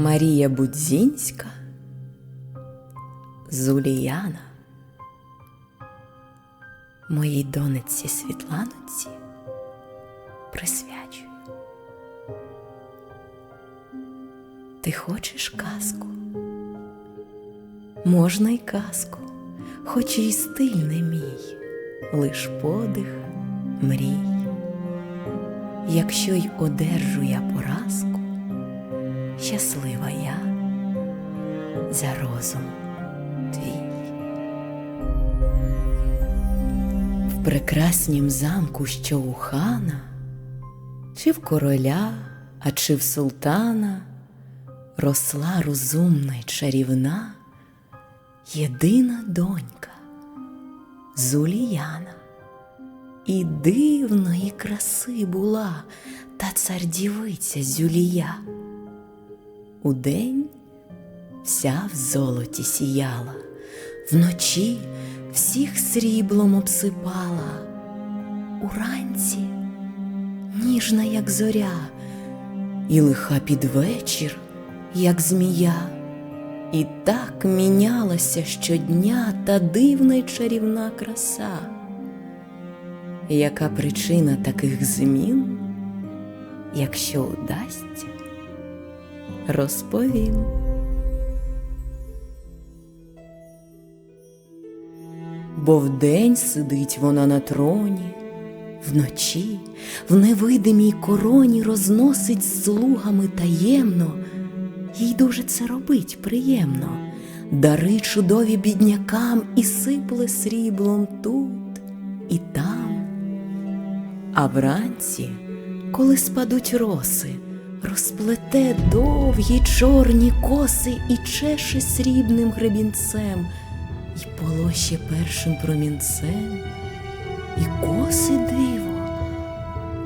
Марія Будзінська, Зуліяна, моїй донечці Світланоці присвячую. Ти хочеш казку? Можна й казку, хоч і стиль не мій, лиш подих мрій. Якщо й одержу я поразку, щаслива я за розум твій. В прекраснім замку, що у хана, чи в короля, а чи в султана, росла розумна й чарівна, єдина донька Зуліяна. І дивної краси була та цар дівиця Зюлія. Удень вся в золоті сіяла, вночі всіх сріблом обсипала, уранці ніжна, як зоря, і лиха під вечір, як змія, і так мінялася щодня та дивна й чарівна краса. Яка причина таких змін? Якщо удасться, розповім. Бо вдень сидить вона на троні, вночі в невидимій короні розносить з слугами таємно, їй дуже це робить приємно, дари чудові біднякам і сипле сріблом тут і там. А вранці, коли спадуть роси, розплете довгі чорні коси і чеше срібним гребінцем, і полоще першим промінцем, і коси диво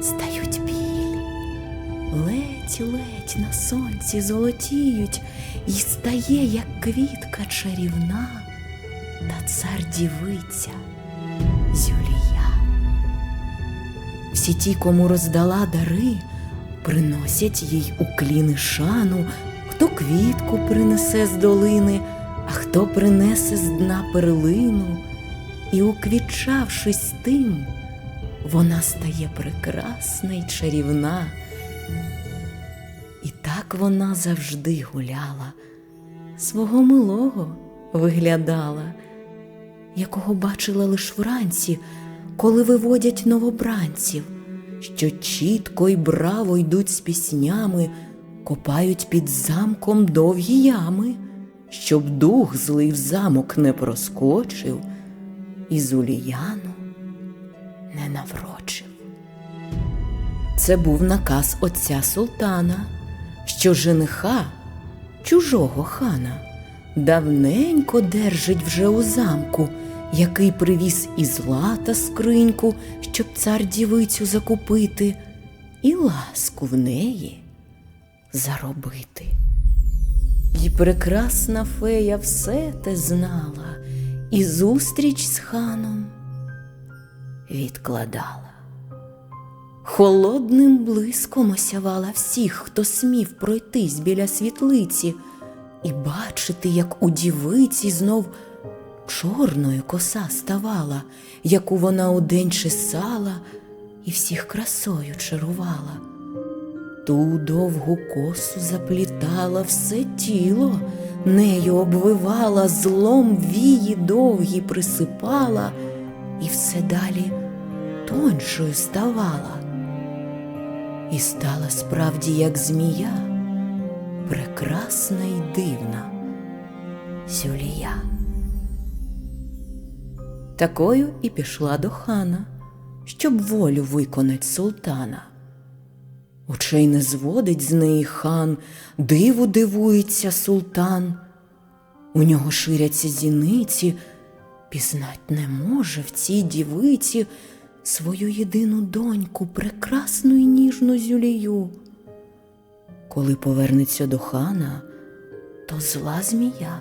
стають білі, ледь-ледь на сонці золотіють, і стає, як квітка чарівна, та цар дівиця Зюлія. Всі ті, кому роздала дари, приносять їй у кліни шану, хто квітку принесе з долини, а хто принесе з дна перлину, і, уквітчавшись тим, вона стає прекрасна й чарівна. І так вона завжди гуляла, свого милого виглядала, якого бачила лиш вранці коли виводять новобранців, що чітко й браво йдуть з піснями, копають під замком довгі ями, щоб дух злий в замок не проскочив, і Зуліяну не наврочив. Це був наказ отця султана, що жениха чужого хана давненько держить вже у замку який привіз і злата скриньку, щоб цар дівицю закупити, і ласку в неї заробити. І прекрасна фея все те знала, і зустріч з ханом відкладала. Холодним блиском осявала всіх, хто смів пройтись біля світлиці, і бачити, як у дівиці знов чорною коса ставала, яку вона удень чесала і всіх красою чарувала. Ту довгу косу заплітала все тіло, нею обвивала, злом вії довгі присипала, і все далі тоншою ставала. І стала справді, як змія, прекрасна й дивна Сюлія. Такою і пішла до хана, щоб волю виконать султана. Очей не зводить з неї хан, диву дивується султан. У нього ширяться зіниці, пізнать не може в цій дівиці свою єдину доньку, прекрасну і ніжну зюлію. Коли повернеться до хана, то зла змія,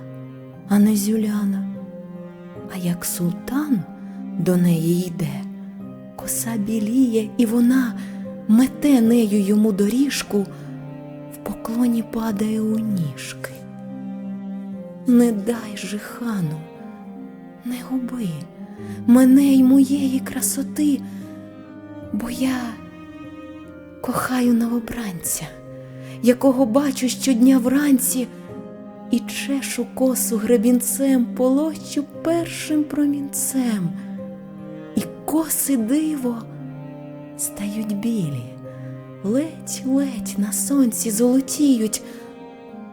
а не зюляна. А як султан до неї йде, коса біліє, і вона мете нею йому доріжку, в поклоні падає у ніжки. Не дай же, хану, не губи мене й моєї красоти, бо я кохаю новобранця, якого бачу щодня вранці, і чешу косу гребінцем, полощу першим промінцем, і коси диво стають білі, ледь-ледь на сонці золотіють,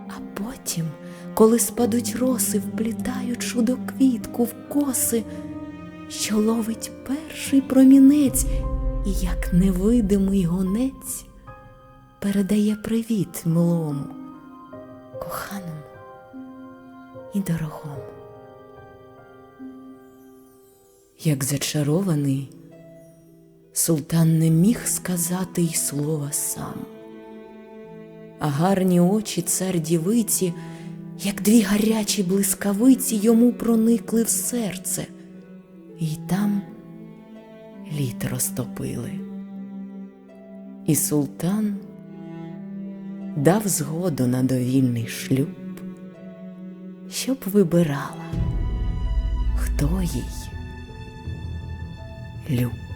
а потім, коли спадуть роси, вплітають чудо-квітку в коси, що ловить перший промінець, і як невидимий гонець передає привіт милому, коханому і дорогому. Як зачарований, султан не міг сказати й слова сам. А гарні очі цар дівиці, як дві гарячі блискавиці, йому проникли в серце, і там лід розтопили. І султан дав згоду на довільний шлюб, щоб вибирала, хто їй люб.